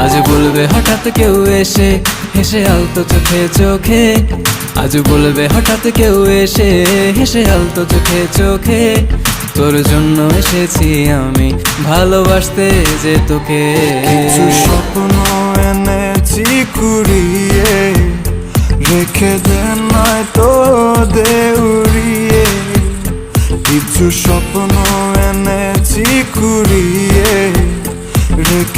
হঠাৎ কেউ এসে, হেসে আলতো চোখে চোখে। আজ বলবে হঠাৎ কেউ এসে, হেসে আলতো চোখে চোখে। তোর জন্য এসেছি আমি, ভালোবাসতে যে তোকে। কিছু স্বপ্ন এনেছি কুড়িয়ে, রেখে দে নয় তো দেউড়িয়ে। কিছু স্বপ্ন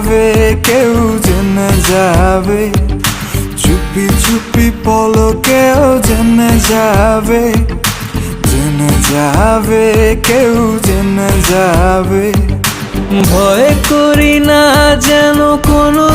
যাবে কেউ জেনে যাবে। চুপি চুপি পলকেও জেনে যাবে জেনে যাবে কেউ